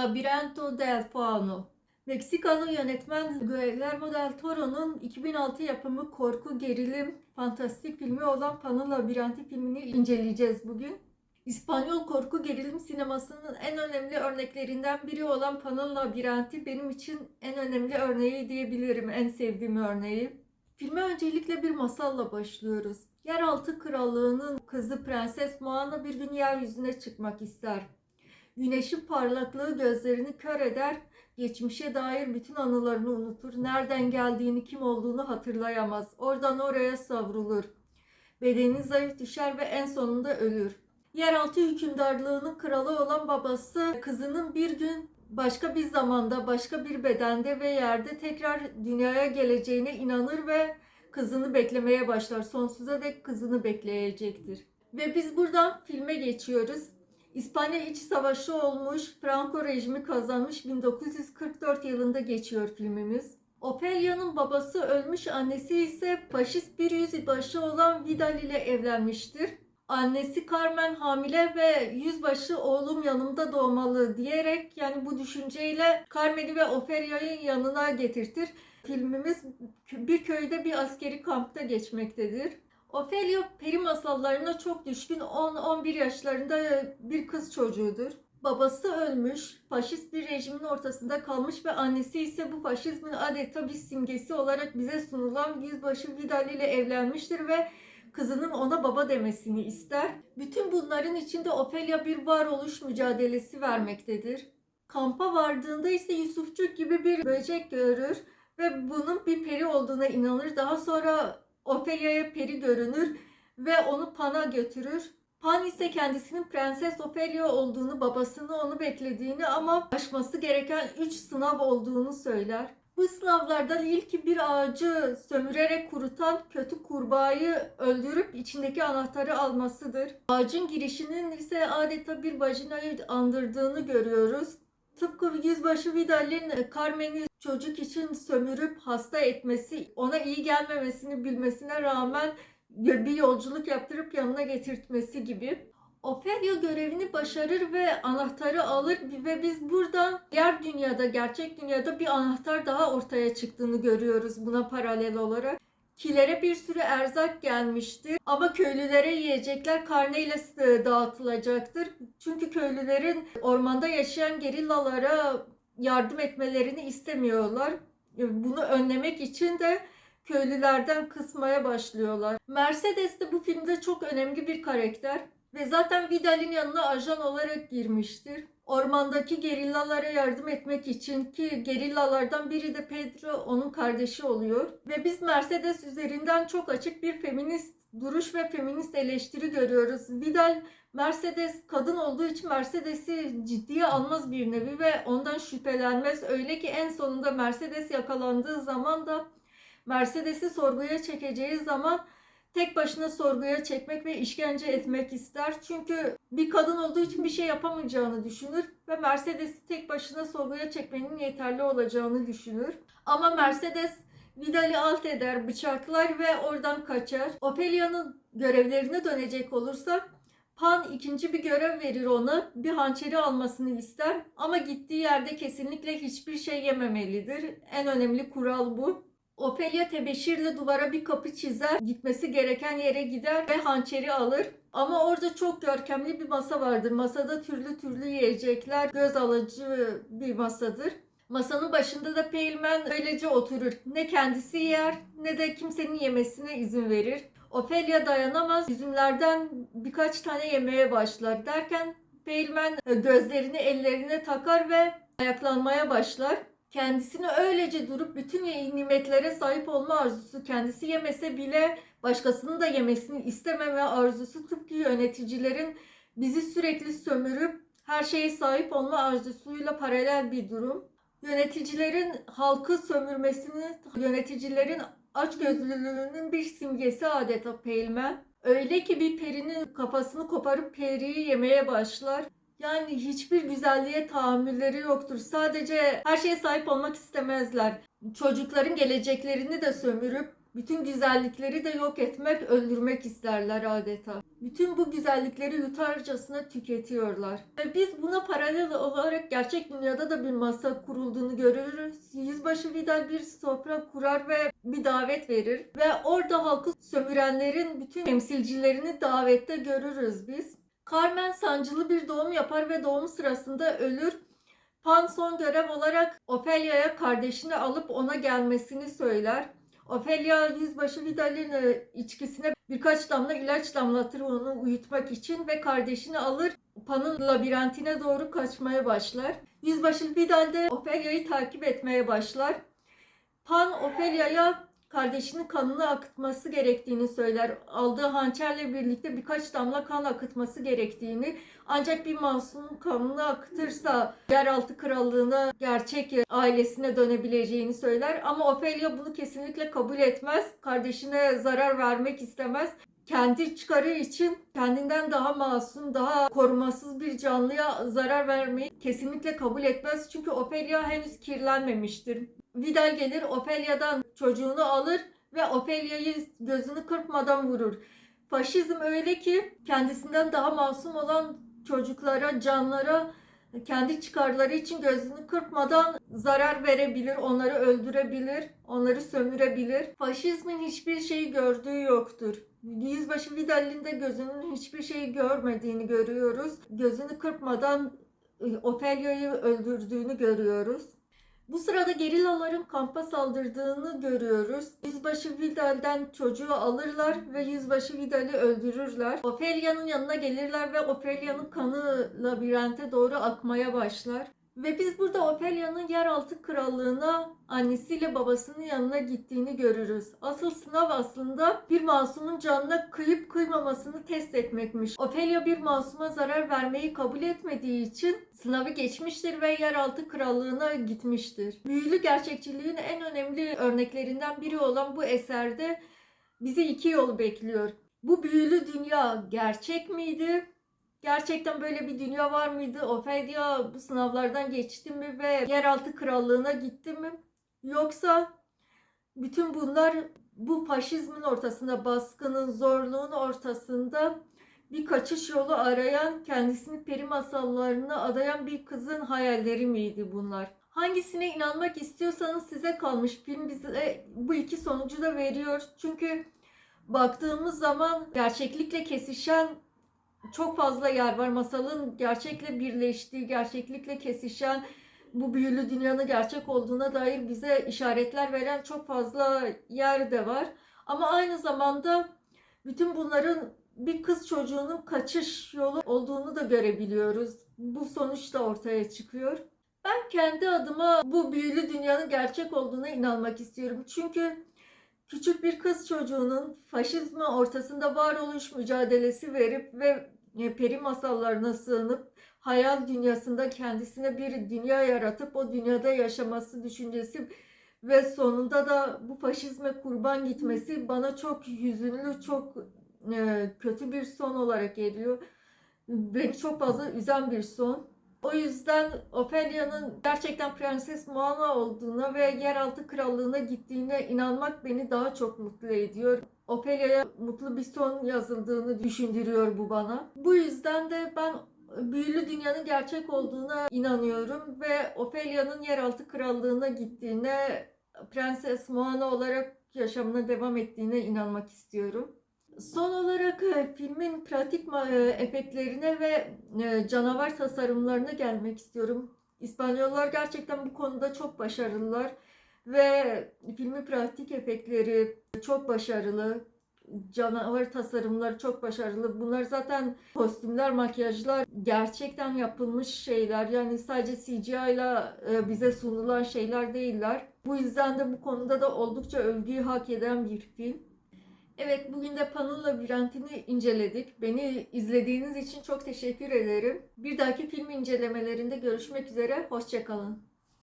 Labirinto del Fauno. Meksikalı yönetmen Guillermo del Toro'nun 2006 yapımı korku, gerilim, fantastik filmi olan Pan'ın Labirenti filmini inceleyeceğiz bugün. İspanyol korku gerilim sinemasının en önemli örneklerinden biri olan Pan'ın Labirenti benim için en önemli örneği diyebilirim, en sevdiğim örneği. Filme öncelikle bir masalla başlıyoruz. Yeraltı krallığının kızı Prenses Moana bir gün yeryüzüne çıkmak ister. Güneşin parlaklığı gözlerini kör eder, geçmişe dair bütün anılarını unutur, nereden geldiğini, kim olduğunu hatırlayamaz. Oradan oraya savrulur. Bedeni zayıf düşer ve en sonunda ölür. Yeraltı hükümdarlığının kralı olan babası kızının bir gün başka bir zamanda, başka bir bedende ve yerde tekrar dünyaya geleceğine inanır ve kızını beklemeye başlar. Sonsuza dek kızını bekleyecektir. Ve biz buradan filme geçiyoruz. İspanya İç Savaşı olmuş, Franco rejimi kazanmış 1944 yılında geçiyor filmimiz. Ofelia'nın babası ölmüş, annesi ise faşist bir yüzbaşı olan Vidal ile evlenmiştir. Annesi Carmen hamile ve yüzbaşı oğlum yanımda doğmalı diyerek yani bu düşünceyle Carmen'i ve Ofelia'yı yanına getirtir. Filmimiz bir köyde bir askeri kampta geçmektedir. Ofelia peri masallarına çok düşkün 10-11 yaşlarında bir kız çocuğudur. Babası ölmüş, faşist bir rejimin ortasında kalmış ve annesi ise bu faşizmin adeta bir simgesi olarak bize sunulan yüzbaşı Vidal ile evlenmiştir ve kızının ona baba demesini ister. Bütün bunların içinde Ofelia bir varoluş mücadelesi vermektedir. Kampa vardığında ise Yusufçuk gibi bir böcek görür ve bunun bir peri olduğuna inanır. Daha sonra Ophelia'ya peri görünür ve onu Pan'a götürür. Pan ise kendisinin Prenses Ophelia olduğunu, babasını onu beklediğini ama aşması gereken 3 sınav olduğunu söyler. Bu sınavlardan ilki bir ağacı sömürerek kurutan kötü kurbağayı öldürüp içindeki anahtarı almasıdır. Ağacın girişinin ise adeta bir vajinayı andırdığını görüyoruz. Tıpkı yüzbaşı Vidal'in Carmen'i çocuk için sömürüp hasta etmesi, ona iyi gelmemesini bilmesine rağmen bir yolculuk yaptırıp yanına getirtmesi gibi. Ophelia görevini başarır ve anahtarı alır ve biz buradan diğer dünyada, gerçek dünyada bir anahtar daha ortaya çıktığını görüyoruz buna paralel olarak. Kilere bir sürü erzak gelmişti ama köylülere yiyecekler karneyle dağıtılacaktır. Çünkü köylülerin ormanda yaşayan gerillalara yardım etmelerini istemiyorlar. Bunu önlemek için de köylülerden kısmaya başlıyorlar. Mercedes de bu filmde çok önemli bir karakter ve zaten Vidal'in yanına ajan olarak girmiştir. Ormandaki gerillalara yardım etmek için ki gerillalardan biri de Pedro onun kardeşi oluyor. Ve biz Mercedes üzerinden çok açık bir feminist duruş ve feminist eleştiri görüyoruz. Vidal Mercedes kadın olduğu için Mercedes'i ciddiye almaz bir nevi ve ondan şüphelenmez. Öyle ki en sonunda Mercedes yakalandığı zaman da Mercedes'i sorguya çekeceği zaman tek başına sorguya çekmek ve işkence etmek ister. Çünkü bir kadın olduğu için bir şey yapamayacağını düşünür ve Mercedes'i tek başına sorguya çekmenin yeterli olacağını düşünür. Ama Mercedes Vidal'i alt eder, bıçaklar ve oradan kaçar. Ophelia'nın görevlerine dönecek olursak Pan ikinci bir görev verir ona. Bir hançeri almasını ister ama gittiği yerde kesinlikle hiçbir şey yememelidir. En önemli kural bu. Ophelia tebeşirle duvara bir kapı çizer, gitmesi gereken yere gider ve hançeri alır. Ama orada çok görkemli bir masa vardır. Masada türlü türlü yiyecekler, göz alıcı bir masadır. Masanın başında da Peyilmen öylece oturur. Ne kendisi yer ne de kimsenin yemesine izin verir. Ophelia dayanamaz. Üzümlerden birkaç tane yemeye başlar. Derken Peyilmen gözlerini ellerine takar ve ayaklanmaya başlar. Kendisini öylece durup bütün nimetlere sahip olma arzusu kendisi yemese bile başkasının da yemesini istememe arzusu tıpkı yöneticilerin bizi sürekli sömürüp her şeye sahip olma arzusuyla paralel bir durum. Yöneticilerin halkı sömürmesini, yöneticilerin açgözlülüğünün bir simgesi adeta Peyilmen. Öyle ki bir perinin kafasını koparıp periyi yemeye başlar. Yani hiçbir güzelliğe tahammülleri yoktur. Sadece her şeye sahip olmak istemezler. Çocukların geleceklerini de sömürüp Bütün güzellikleri de yok etmek, öldürmek isterler adeta. Bütün bu güzellikleri yutarcasına tüketiyorlar. Ve biz buna paralel olarak gerçek dünyada da bir masa kurulduğunu görürüz. Yüzbaşı Vidal bir sofra kurar ve bir davet verir. Ve orada halkı sömürenlerin bütün temsilcilerini davette görürüz biz. Carmen sancılı bir doğum yapar ve doğum sırasında ölür. Pan son görev olarak Ophelia'ya kardeşini alıp ona gelmesini söyler. Ophelia yüzbaşı Vidal'in e, içkisine birkaç damla ilaç damlatır onu uyutmak için ve kardeşini alır Pan'ın labirentine doğru kaçmaya başlar. Yüzbaşı Vidal de Ophelia'yı takip etmeye başlar. Pan Ophelia'ya kardeşinin kanını akıtması gerektiğini söyler. Aldığı hançerle birlikte birkaç damla kan akıtması gerektiğini ancak bir masumun kanını akıtırsa yeraltı krallığına gerçek ailesine dönebileceğini söyler. Ama Ophelia bunu kesinlikle kabul etmez. Kardeşine zarar vermek istemez. Kendi çıkarı için kendinden daha masum, daha korumasız bir canlıya zarar vermeyi kesinlikle kabul etmez. Çünkü Ophelia henüz kirlenmemiştir. Vidal gelir Ophelia'dan çocuğunu alır ve Ophelia'yı gözünü kırpmadan vurur. Faşizm öyle ki kendisinden daha masum olan çocuklara, canlara kendi çıkarları için gözünü kırpmadan zarar verebilir, onları öldürebilir, onları sömürebilir. Faşizmin hiçbir şeyi gördüğü yoktur. Yüzbaşı Vidal'in de gözünün hiçbir şeyi görmediğini görüyoruz. Gözünü kırpmadan e, Ophelia'yı öldürdüğünü görüyoruz. Bu sırada gerillaların kampa saldırdığını görüyoruz. Yüzbaşı Vidal'den çocuğu alırlar ve Yüzbaşı Vidal'i öldürürler. Ophelia'nın yanına gelirler ve Ophelia'nın kanı labirente doğru akmaya başlar. Ve biz burada Ophelia'nın yeraltı krallığına annesiyle babasının yanına gittiğini görürüz. Asıl sınav aslında bir masumun canına kıyıp kıymamasını test etmekmiş. Ophelia bir masuma zarar vermeyi kabul etmediği için sınavı geçmiştir ve yeraltı krallığına gitmiştir. Büyülü gerçekçiliğin en önemli örneklerinden biri olan bu eserde bizi iki yol bekliyor. Bu büyülü dünya gerçek miydi? Gerçekten böyle bir dünya var mıydı? Ophelia bu sınavlardan geçti mi ve yeraltı krallığına gitti mi? Yoksa bütün bunlar bu faşizmin ortasında, baskının, zorluğun ortasında bir kaçış yolu arayan, kendisini peri masallarına adayan bir kızın hayalleri miydi bunlar? Hangisine inanmak istiyorsanız size kalmış. Film bize bu iki sonucu da veriyor. Çünkü baktığımız zaman gerçeklikle kesişen çok fazla yer var. Masalın gerçekle birleştiği, gerçeklikle kesişen, bu büyülü dünyanın gerçek olduğuna dair bize işaretler veren çok fazla yer de var. Ama aynı zamanda bütün bunların bir kız çocuğunun kaçış yolu olduğunu da görebiliyoruz. Bu sonuç da ortaya çıkıyor. Ben kendi adıma bu büyülü dünyanın gerçek olduğuna inanmak istiyorum. Çünkü küçük bir kız çocuğunun faşizmi ortasında varoluş mücadelesi verip ve e, peri masallarına sığınıp hayal dünyasında kendisine bir dünya yaratıp o dünyada yaşaması düşüncesi ve sonunda da bu faşizme kurban gitmesi bana çok hüzünlü, çok e, kötü bir son olarak geliyor. Beni çok fazla üzen bir son. O yüzden Ophelia'nın gerçekten Prenses Moana olduğuna ve yeraltı krallığına gittiğine inanmak beni daha çok mutlu ediyor. Ophelia'ya mutlu bir son yazıldığını düşündürüyor bu bana. Bu yüzden de ben büyülü dünyanın gerçek olduğuna inanıyorum ve Ophelia'nın yeraltı krallığına gittiğine, Prenses Moana olarak yaşamına devam ettiğine inanmak istiyorum. Son olarak e, filmin pratik e, efektlerine ve e, canavar tasarımlarına gelmek istiyorum. İspanyollar gerçekten bu konuda çok başarılılar ve filmin pratik efektleri çok başarılı. Canavar tasarımları çok başarılı. Bunlar zaten kostümler, makyajlar gerçekten yapılmış şeyler. Yani sadece CGI ile bize sunulan şeyler değiller. Bu yüzden de bu konuda da oldukça övgüyü hak eden bir film. Evet bugün de Pan'ın labirentini inceledik. Beni izlediğiniz için çok teşekkür ederim. Bir dahaki film incelemelerinde görüşmek üzere. Hoşçakalın.